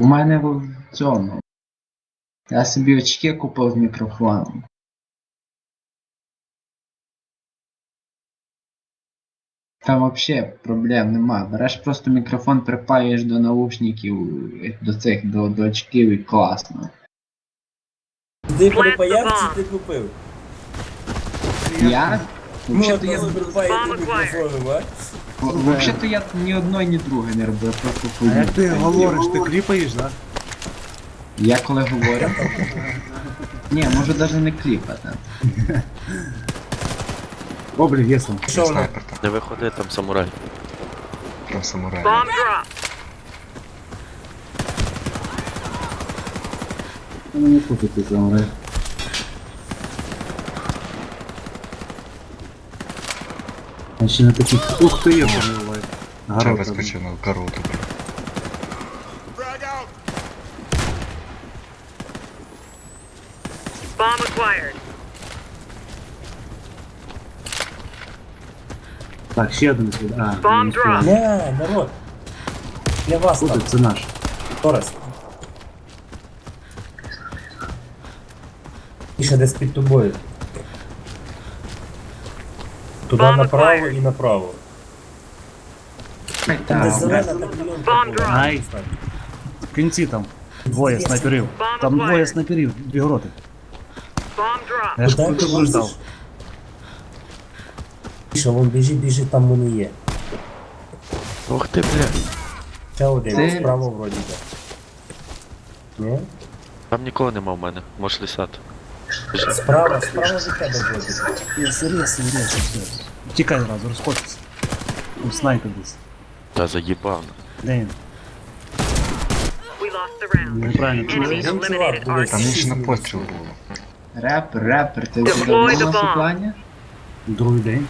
У мене в цьому. Я собі очки купив мікрофоном. Там взагалі проблем нема. Береш просто мікрофон, припаюєш до наушників, до цих, до, до очків і класно. Ти припаяв чи ти купив? Я? Ну, Взагалі-то я, припаяти мікрофоном, а? взагалі-то я ні одної, ні другої не робив, я просто А як ти говориш, ти кліпаєш, да? Я коли говорю. Ні, можу навіть не кліпати. О, блін, єсно. Що? Снайпер там, Не виходи там самурай. там самурай. Ну, не путайте замре. А ще на таких... Ух ти, я помилаю. Вже Гарно. вискочив на короту. Bomb acquired. Так, ще один слід. А, Bomb ні, drop. Не, народ. Для вас Куди, там. це наш. Торес. І ще десь під тобою. Туди Bomb направо acquired. і направо. Де зелена та клейонка Bomb була. drop. Ай. В кінці там. Двоє снайперів. Там двоє снайперів, дві гроти. Я ж Куди ждав. лазиш? Що, вон біжить, біжить, там вони є. Ух ти, бля. Ще один, Це- справа вроді би. Ні? Там нікого нема в мене. Можеш лісати. Справа, справа від тебе би. Я серйозно, серйозно. Тікай зразу, розходься. Там снайпер десь. Та заїбав. Де він? Неправильно чуєш? Чувак Там team. на постріл було. Репер, репер, ти Deploy вже давно на плані? Другий день.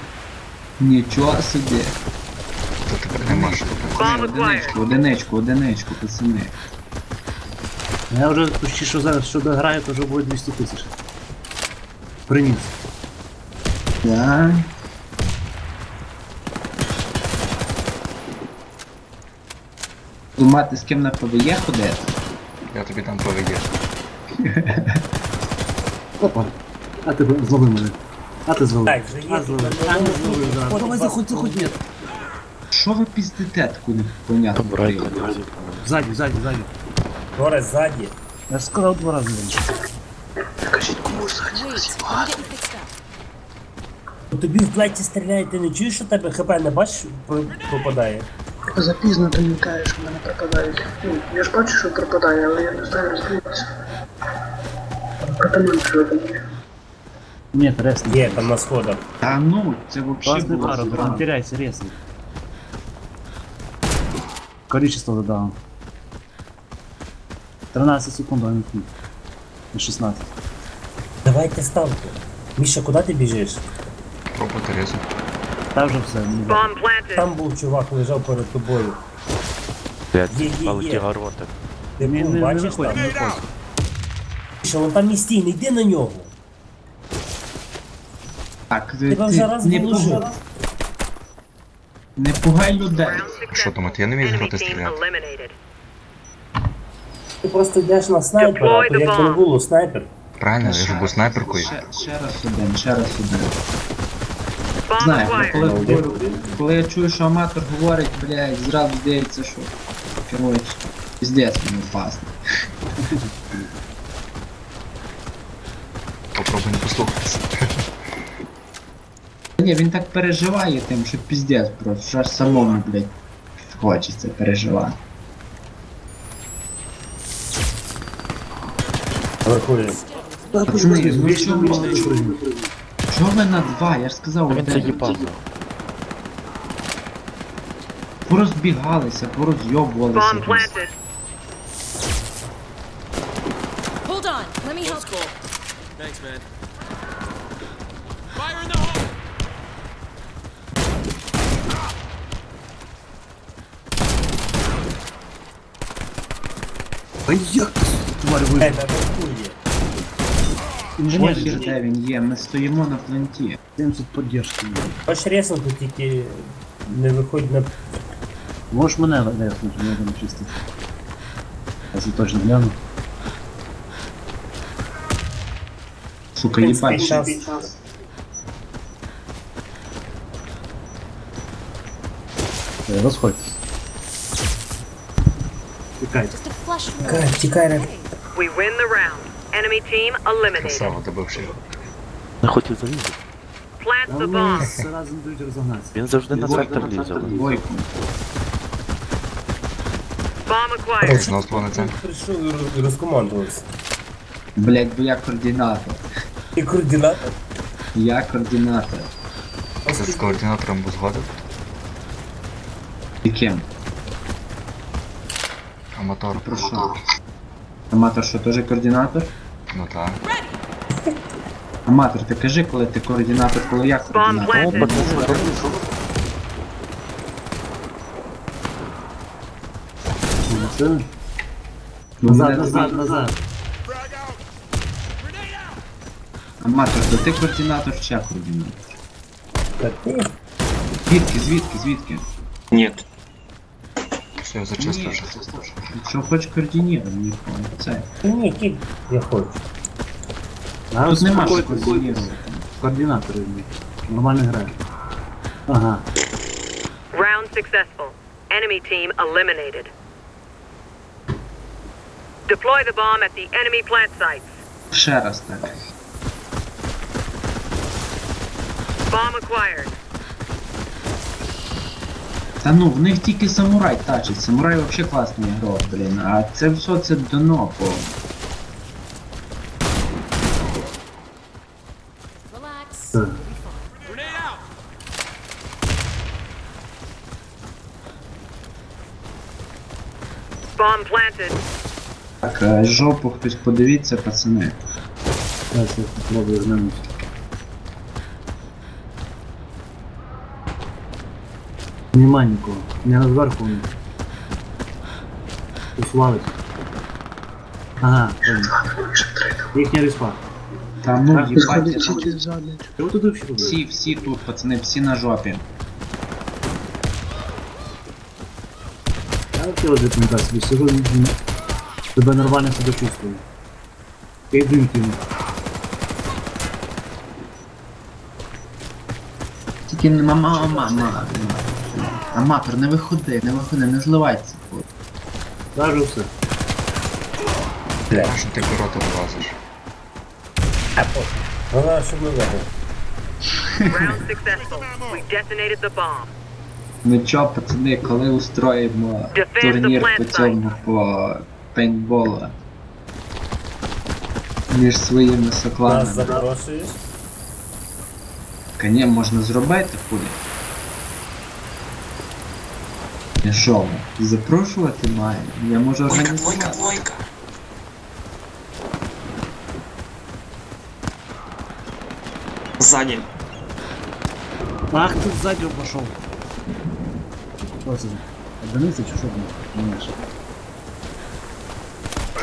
Нічого собі. То тепер нема що. Одиничку, одиничку, одиничку, пацани. Я вже почти що зараз що дограю, то вже буде 200 тисяч. Приніс. Так. Думати, з ким на ПВЄ ходити? Я тобі там поведеш. Опа. А ти злови мене. А ти злови. Так, вже є А злови. А не злови, да. Давай заходь, заходь, ні. Що ви піздите таку непонятну возив. Ззаді, ззаді, ззаді. Торес ззаді. Я ж сказав два рази. блін. Ну, Тобі в плеті стріляють, ти не чуєш, що тебе хп не бачиш, про- пропадає. Запізно ти не кажеш, що в мене пропадають. Ну, я ж бачу, що пропадає, але я не знаю, звідси. Катаман що там є. Ні, трес не. Є там на сходах. Та ну, це взагалі Классный було пара, не странно. теряйся, резко. Количество додал. 13 секунд, а не тут. На 16. Давайте ставку. Міша, куди ти біжиш? Пробуйте резу. Там вже все. не знаю. Bomb planted. Там був чувак, лежав перед тобою. Блядь, Є, є, є. ті гороти. Ти Не, не, не бачиш виходь, там? не виходь. Міша, вон там стій, не йди на нього. Так, Тебе ти вже раз не, пугай, не пугай людей. Round Що successful. думаєте, я не вмію Enemy грати team стріляти? eliminated. Ти просто йдеш на снайпера, Deploy то the як не було снайпер. Правильно, я ж був снайперкою. Ще, ще раз один, ще раз один. Bomb Знаю, acquired. коли, коли, коли я чую, що аматор говорить, блядь, зразу здається, що коротше, піздець мені опасно. Попробуй не послухатися. Та Ні, він так переживає тим, що піздець просто, що аж самому, блядь, хочеться переживати. Вверху Пацани, ну Вічно чого вічно ви- вічно. На два? Я ж сказав, Він один. заїбав. порозбігалися, порозйобувалися. Bomb planted. Hold on, let me help. А як тварь Е, вийшла? наверху є. Інженер, Похер, де він є, ми стоїмо на фленті. 70 поддержки. Хоч резнути, тільки не виходь на... Можеш мене резнути, я там чисто. Це точно гляну. Сука, Принципі, їбать. час. Е, Розходьтесь. Тікайте. Just a flush wound. Тікай, тікай, Рен. We win the round. Enemy team eliminated. Красава, добивши його. Не хотів залізти. Plant the bomb. зразу не дають розогнатися. Він завжди на трактор лізе. але- Двойку. Bomb acquired. На. Прийшов і роз- і розкомандувався. Блять, бо я координатор. І координатор. Я координатор. Це з координатором був згоден. Яким? Аматор. Про що? Аматор що, теж координатор? Ну так. Аматор, ти кажи, коли ти координатор, коли я planted. Це назад, назад, назад. Аматор, то ти координатор чи я координатор? Та ти? Звідки, звідки, звідки? Все, зачистив вже. Якщо хоч координатор, ніхто. Це. Ні, кік, я хочу. А Тут нема що координувати. Координатори в них. Нормально грають. Ага. Round successful. Enemy team eliminated. Deploy the bomb at the enemy plant sites. Ще раз так. Bomb acquired. Та ну, в них тільки самурай тачить. Самурай вообще класний ігрок, блін. А це все це дно по. Bomb planted. Так, е, жопу хтось подивіться, пацани. Зараз я спробую глянути. Нема нікого. Не зверху. вони. Валить. Ага, понял. Їхня респа. Та ну, Так, їбать. Чого тут взагалі робили? всі, всі тут, пацани, всі на жопі. Я хотів один коментар собі сижу, м, себе нормально себе чувствую. Я йду кину. Тільки не мама, мама, мама. Аматор, не виходи, не виходи, не зливайся. Кажу все. А що ти ворота вилазиш? А. Вона, щоб ми виграли. Round successful. We detonated the bomb. Ну чо, пацани, коли устроїмо турнір по цьому по пейнтболу між своїми Нас сокланами. запрошуєш? Коні можна зробити хуй. І що, запрошувати маю? Я можу організувати. Сзади. Ах, ти ззаді пішов. Що це? Одиниця чи що там? Думаєш?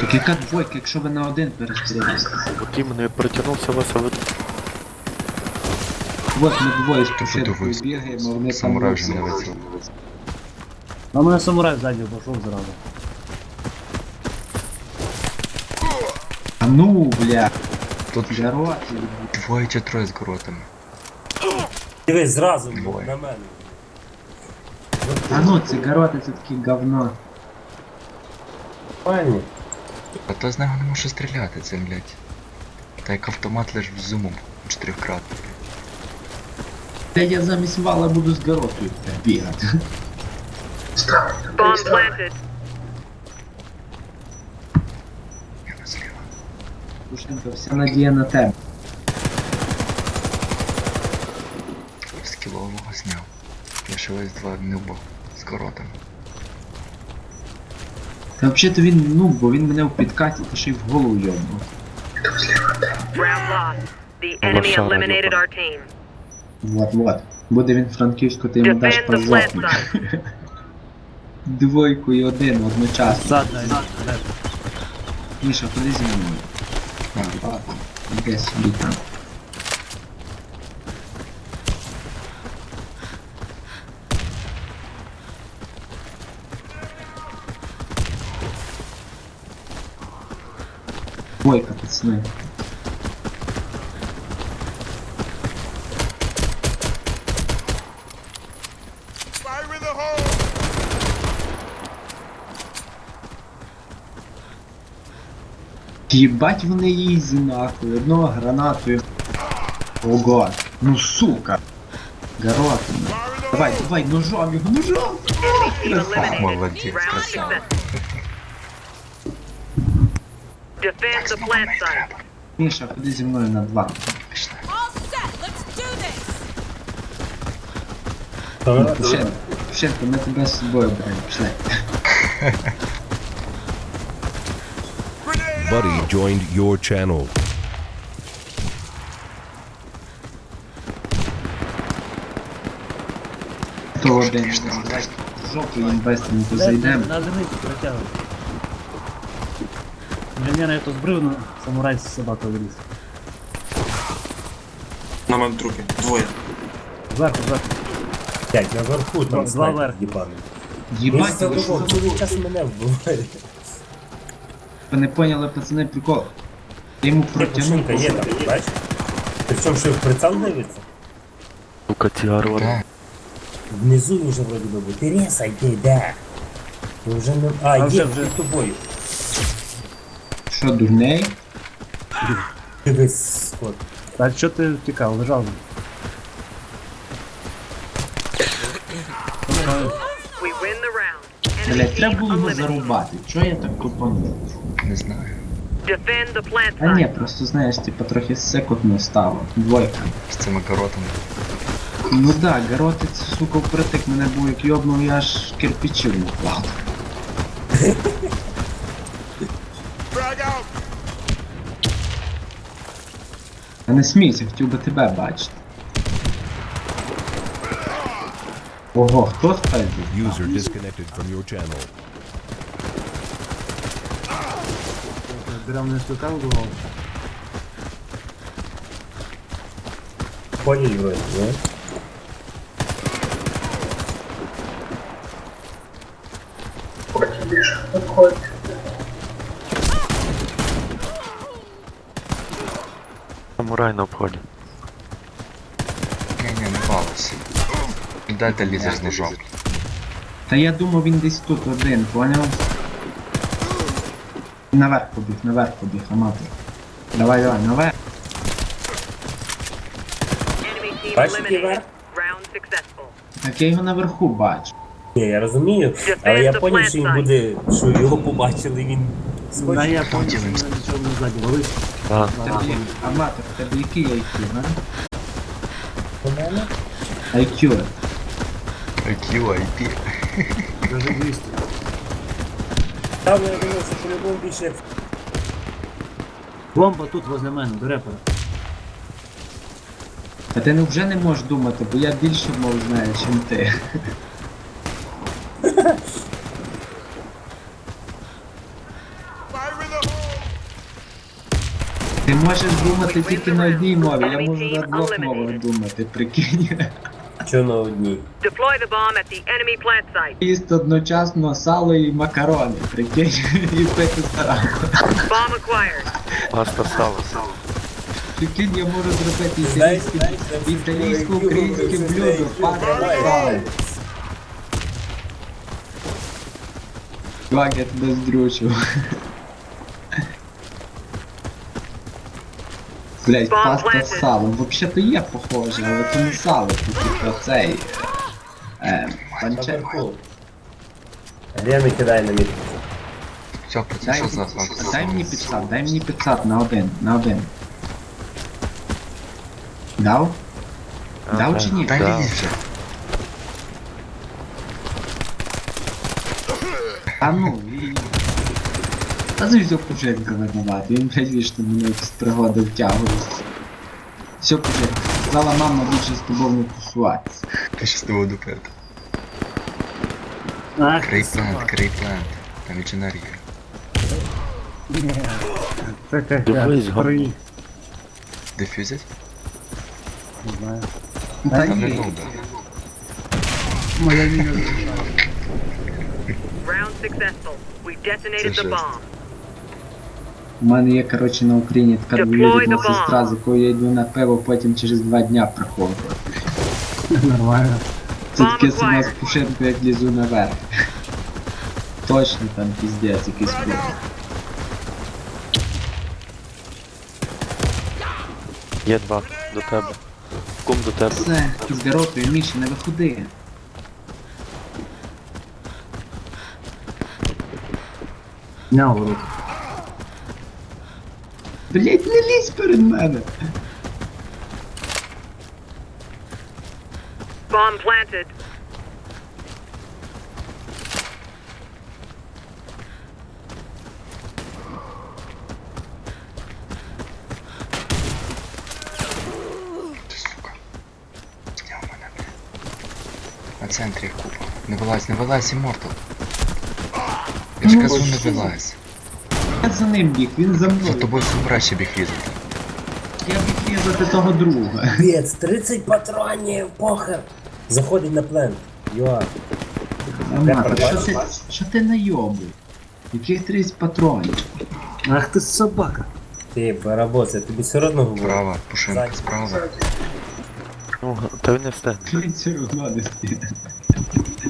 Так яка двойка, якщо ви на один перестрілюєте? От іменно я притягнувся вас, а ви От ми двоє з пушинкою бігаємо, вони там не вицілив. А мене самурай ззаді пішов зразу. А ну, бля, Тут жарот. двоє чи троє з горотами. Дивись, зразу Двоє. на мене. А ну, це такі говно. Пані. А то з нього не може стріляти цим, блядь. Та як автомат лиш в зумом чотирьохкратний. Та я замість вала буду з гаротою бігати. Bomb planted. Пушинка, вся надія на тебе. З кілового зняв. Весь два не з горотами. Та взагалі-то він ну, бо він мене в підкаті та ще й в голову йобнув. Round lost. The enemy Лошара, eliminated our team. Вот, вот. Буде він Франківську, ти йому даш Defend the plant жопі. site. Двойку і один одночасно. Зад, дай, дай. Міша, ходи зі мною. Ладно. Іди собі там. Двойка, пацани. Єбать вони їзі нахуй, одного гранатою. Ого, ну сука. Гаротина. Давай, давай, ножом його, ножом! Enemy team eliminated. Молодець, Round красава. successful. Defend the plant site. Міша, ходи зі мною на два. Пішли. All set. Let's do this. Ще, ще, ми тебе з собою беремо, пішли. Buddy joined your channel. То один, давай, в жопу їм бестренько зайдемо. На одиницю перетягуй. Я не то збрив, но самурай з собакою виліз. На мене трупі. Двоє. Зверху, зверху. П'ять наверху, Два там снайпер вверх. їбаний. Їбать, Він ви що? цілий час мене вбиває. Ви не поняли, пацани, прикол. Я йому протягнув. Машинка є там, бачиш? Причому що в прицел дивиться? Сука, ці арвари. Внизу вже вроді би був. Ти ресай, ти, де? Ти вже не... А, А є, вже, вже, вже. тобою. Що, дурней? Дивись, Скот. Так що ти втікав, лежав. Блять, треба було його зарубати. Чого я так купанув? Не знаю. А ні, просто знаєш, типа трохи секундно стало. Двойка. З цими коротами. Ну да, гаротець, сука, впритик мене був як йобнув, я аж кирпичів не вклав. Я не смійся, хотів би тебе бачити. Ого, хто спереду? User disconnected from your channel. Не стукав голову. Понял, вроді, більше обходить. Самурай на обході. Ні, ні, не балуйся. Де ти лізеш з ножом? Та я думав він десь тут один, поняв? Наверх побіг, наверх побіг, аматор. Давай, давай, наверх. Enemy team який eliminated. верх? Round successful. Так я його наверху бачу. Ні, я розумію, але я поняв, що він буде, що його побачили, він На схоче. я поняв, що мене нічого не ззаді валить. А, В Тебе, є- аматор, в тебе який IQ, мене? IQ. IQ, IP. Даже 200. Там я думаю, що по-любому більше як Бомба тут возле мене, до репера. А ти ну вже не можеш думати, бо я більше мов знаю, чим ти. Ти можеш думати тільки на одній мові, я можу на двох мовах думати, прикинь. Що на одній. Deploy the bomb at the enemy plant site. Їсти одночасно сало і макарони, прикинь, і пити старанку. Bomb acquired. паста сталося. Прикинь, я можу зробити італійське, італійсько-українське блюдо, паста давай. Чувак, я тебе здрючу. Блять, паста з салом. Вообще-то є похоже, але це не сало, це типа цей. Е, панче... Наверху. Лена кидає на мітку. Все, Дай, що за дай мені 500, дай мені 500 на один, на один. Дав? Дав чи ні? Дай Да. вже. А ну, Та це все Пуженко винувати, він вічно мене якісь пригоди втягує. Все Пуженко, сказала мама більше з тобою не тусуватися. Ти ще з тобою допити. Ах, собака. крейплент. Там інженерія. Це Дивись, я три. Дефюзить? Не знаю. Та Там не ні, нуда. Моя віна. Round successful. We detonated the bomb. У мене є, коротше, на Україні така двоюрідна сестра, з якою я йду на пиво, потім через два дня приходжу. Нормально. Це таке сама з Пушенко, як лізу наверх. Точно там піздець якийсь був. Є два до тебе. Кум до тебе. Все, з гаротою, Міша, не виходи. Зняв ворот. Блять, не лізь перед мене. Bomb planted. Ти сука. Зняв мене, блядь. На центрі їх купа. Не вилазь, не вилазь, Immortal. Я ж кажу, не вилазь. Я за ним біг, він за За тобою біг різати. Я біг різати того друга. Пец, 30 патронів, похер. Заходить на плен. Йоа. Аматор, що ти, що ти найобуй? Яких 30 патронів? Ах ти собака. Ти, барабос, я тобі все одно говорю. Справа, Пушинка, Ззаді. справа. Ну, та він не встигне. Він все одно не стіде.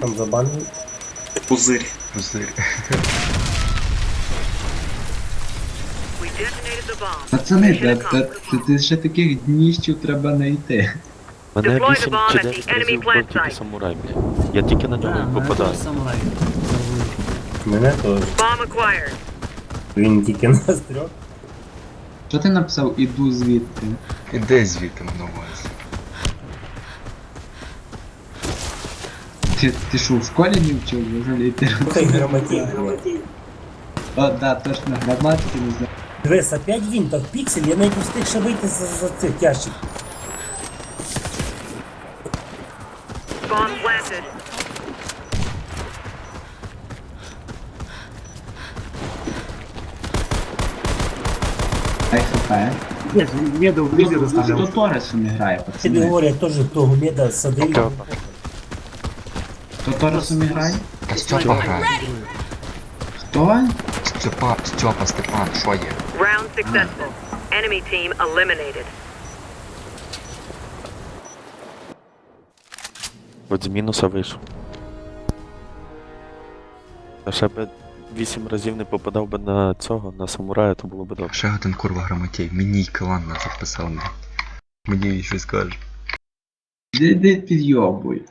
Там забанили. Пузирь. Пузир. Пацани, та, та, та, та ще таких дніщів треба знайти. Мене Deploy the 8 bomb чи at 9 the enemy разів plant бив тільки site. самурай, блядь. Я тільки на нього і попадаю. самурай. Мене теж. Bomb acquired. Він тільки нас трьох. Що ти написав іду звідти? Іди звідти на увазі. Ти, ти що, в школі не вчив взагалі? Ти... Слухай, грамотій. О, да, точно, граматики не знаю. Дивись, опять він, так піксель, я навіть встиг ще вийти за, за цих ящик. Bomb planted. Ай хп. Меду в Хто, хто розстріляв. Торесу не грає, Тобі пацани? говорю, теж того меда одна. Хто Торесу не грає? Та Стьопа грає. Хто? Стьопа, Стьопа, Степан, що є? Round successful. Enemy team eliminated. От з мінуса вийшов. А ще би 8 разів не попадав би на цього, на самурая, то було б добре. Ще один курва грамотей. Мені Калан записав, блядь. Мені він щось каже. Де, де підйобуй?